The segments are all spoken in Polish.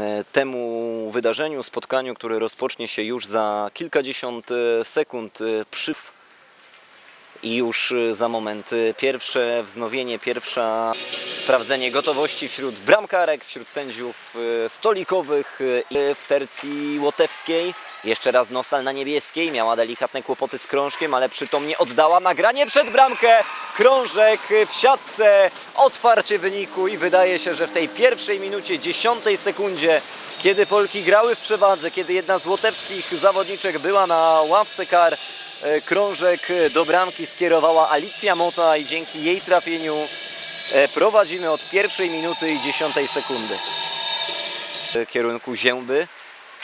e, temu wydarzeniu, spotkaniu, które rozpocznie się już za kilkadziesiąt e, sekund e, przy i już za moment pierwsze wznowienie, pierwsza sprawdzenie gotowości wśród bramkarek, wśród sędziów e, stolikowych i w tercji łotewskiej. Jeszcze raz Nosal na niebieskiej, miała delikatne kłopoty z krążkiem, ale przytomnie oddała nagranie przed bramkę. Krążek w siatce, otwarcie wyniku i wydaje się, że w tej pierwszej minucie, dziesiątej sekundzie, kiedy Polki grały w przewadze, kiedy jedna z łotewskich zawodniczek była na ławce kar, e, krążek do bramki skierowała Alicja Mota i dzięki jej trafieniu prowadzimy od pierwszej minuty i dziesiątej sekundy. W kierunku Zięby.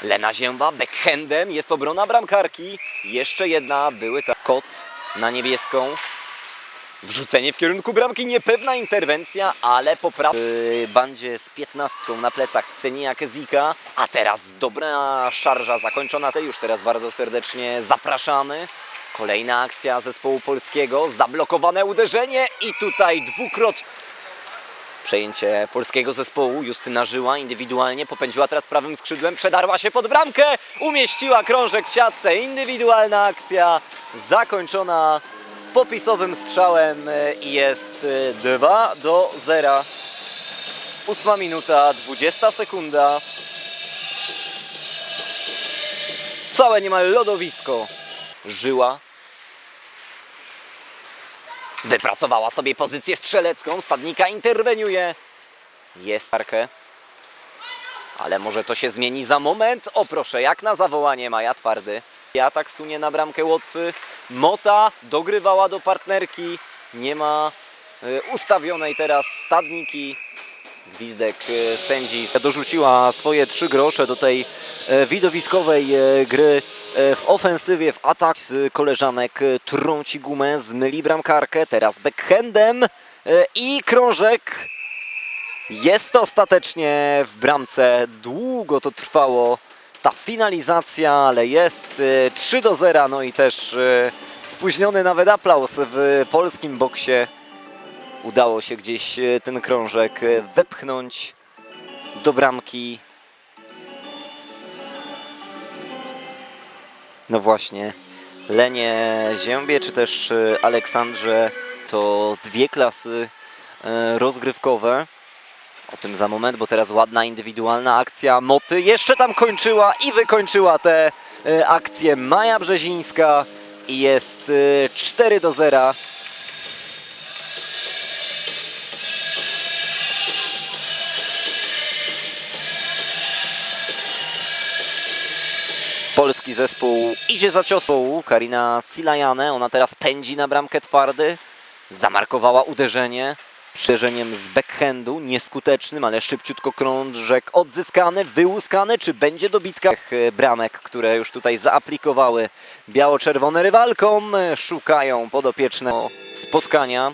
Lena Zięba backhandem, jest obrona bramkarki. Jeszcze jedna, były ta kot na niebieską. Wrzucenie w kierunku bramki, niepewna interwencja, ale poprawa w bandzie z piętnastką na plecach Cenia Kezika. A teraz dobra szarża zakończona. Już teraz bardzo serdecznie zapraszamy. Kolejna akcja zespołu polskiego, zablokowane uderzenie i tutaj dwukrotnie Przejęcie polskiego zespołu. Justyna Żyła indywidualnie popędziła teraz prawym skrzydłem, przedarła się pod bramkę, umieściła krążek w siatce. Indywidualna akcja zakończona popisowym strzałem i jest e, 2 do 0. Ósma minuta, 20 sekunda. Całe niemal lodowisko. Żyła Wypracowała sobie pozycję strzelecką. Stadnika interweniuje. Jest tarkę. Ale może to się zmieni za moment. O proszę, jak na zawołanie Maja Twardy. Atak sunie na bramkę Łotwy. Mota dogrywała do partnerki. Nie ma y, ustawionej teraz stadniki. Gwizdek y, sędzi dorzuciła swoje trzy grosze do tej e, widowiskowej gry w ofensywie, w atak z koleżanek e, trąci gumę, zmyli bramkarkę, teraz backhandem e, i krążek jest ostatecznie w bramce. Długo to trwało ta finalizacja, ale jest e, 3 do 0, no i też e, spóźniony nawet aplauz w polskim boksie. Udało się gdzieś e, ten krążek e, wepchnąć do bramki. No właśnie, Lenie Ziębie czy też e, Aleksandrze to dwie klasy e, rozgrywkowe. O tym za moment, bo teraz ładna indywidualna akcja Moty. Jeszcze tam kończyła i wykończyła tę e, akcję Maja Brzezińska i jest e, 4 do 0. Polski zespół idzie za ciosą. Karina Silajane, ona teraz pędzi na bramkę twardy. Zamarkowała uderzenie. Uderzeniem z backhandu, nieskutecznym, ale szybciutko krążek odzyskany, wyłuskany. Czy będzie dobitka e, bramek, które już tutaj zaaplikowały biało-czerwone rywalkom? Szukają podopieczne spotkania.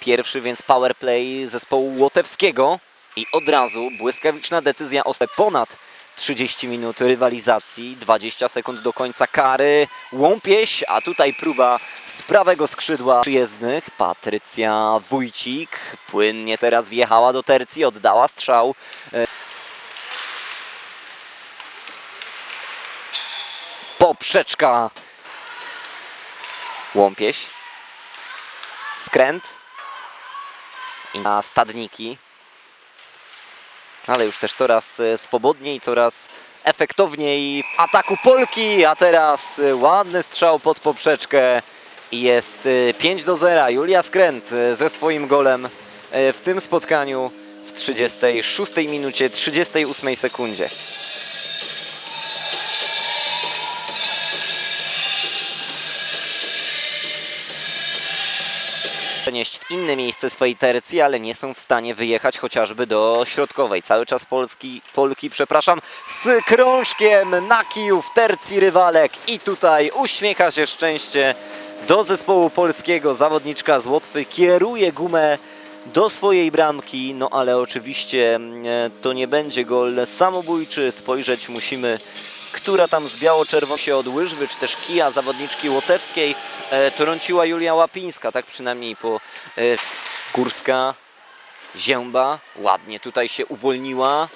Pierwszy więc power play zespołu łotewskiego. I od razu błyskawiczna decyzja o ponad 30 minut rywalizacji, 20 sekund do końca kary, łąpieś, a tutaj próba z prawego skrzydła przyjezdnych. Patrycja Wójcik płynnie teraz wjechała do tercji, oddała strzał. E, Poprzeczka. Łąpieś. Skręt. I na stadniki ale już też coraz e, swobodniej, coraz efektowniej w ataku Polki, a teraz e, ładny strzał pod poprzeczkę i jest e, 5 do 0. Julia Skręt e, ze swoim golem e, w tym spotkaniu w 36 minucie, 38 sekundzie. Przenieść w inne miejsce swojej tercji, ale nie są w stanie wyjechać chociażby do środkowej. Cały czas Polski, Polki, przepraszam, z krążkiem na kiju w tercji rywalek i tutaj uśmiecha się szczęście do zespołu polskiego. Zawodniczka z Łotwy kieruje gumę do swojej bramki, no ale oczywiście mm, to nie będzie gol samobójczy. Spojrzeć musimy która tam z biało-czerwoną się od łyżwy, czy też kija zawodniczki łotewskiej e, trąciła Julia Łapińska, tak przynajmniej po e, Górska, Zięba, ładnie tutaj się uwolniła,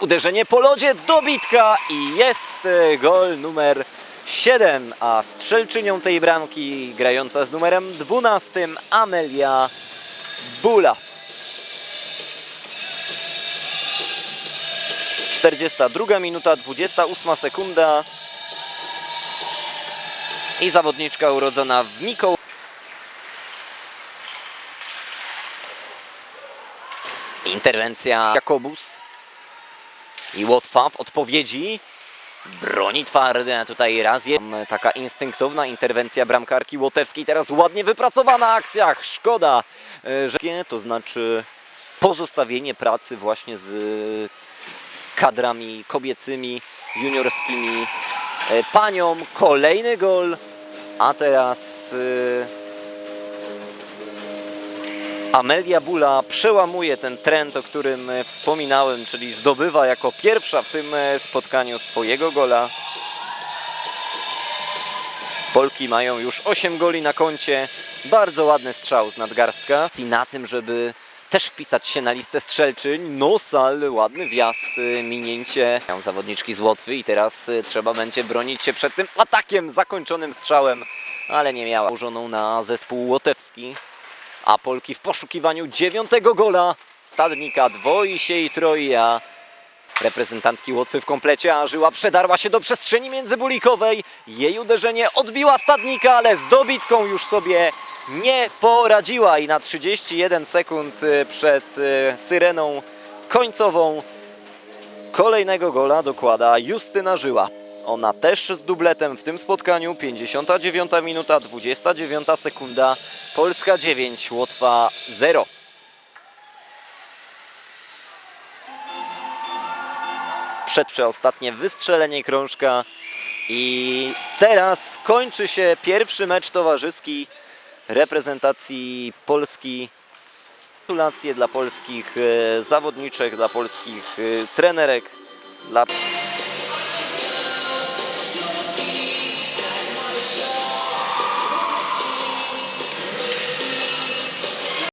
Uderzenie po lodzie, dobitka i jest e, gol numer 7, a strzelczynią tej bramki grająca z numerem 12 Amelia Bula. 42 minuta, 28 sekunda. I zawodniczka urodzona w Mikoł. Interwencja Jakobus i Łotwa w odpowiedzi. Broni twarde tutaj raz je- taka instynktowna interwencja bramkarki Łotewskiej. Teraz ładnie wypracowana akcja. Szkoda e, że to znaczy pozostawienie pracy właśnie z kadrami kobiecymi juniorskimi e, panią kolejny gol a teraz e, Amelia Bula przełamuje ten trend, o którym e, wspominałem, czyli zdobywa jako pierwsza w tym spotkaniu swojego gola. Polki mają już 8 goli na koncie. Bardzo ładny strzał z nadgarstka. I na tym, żeby też wpisać się na listę strzelczyń. Nosal, ładny wjazd, y, minięcie. Zawodniczki z Łotwy i teraz y, trzeba będzie bronić się przed tym atakiem, zakończonym strzałem, ale nie miała. Ułożoną na zespół łotewski. A Polki w poszukiwaniu dziewiątego gola Stadnika dwoi się i troi, a reprezentantki Łotwy w komplecie, a Żyła przedarła się do przestrzeni międzybulikowej. Jej uderzenie odbiła Stadnika, ale z dobitką już sobie nie poradziła i na 31 sekund y, przed y, syreną końcową kolejnego gola dokłada Justyna Żyła. Ona też z dubletem w tym spotkaniu. 59 minuta, 29 sekunda. Polska 9, Łotwa 0. Przedprze ostatnie wystrzelenie krążka i teraz kończy się pierwszy mecz towarzyski reprezentacji Polski. Gratulacje dla polskich e, zawodniczek, dla polskich e, trenerek, dla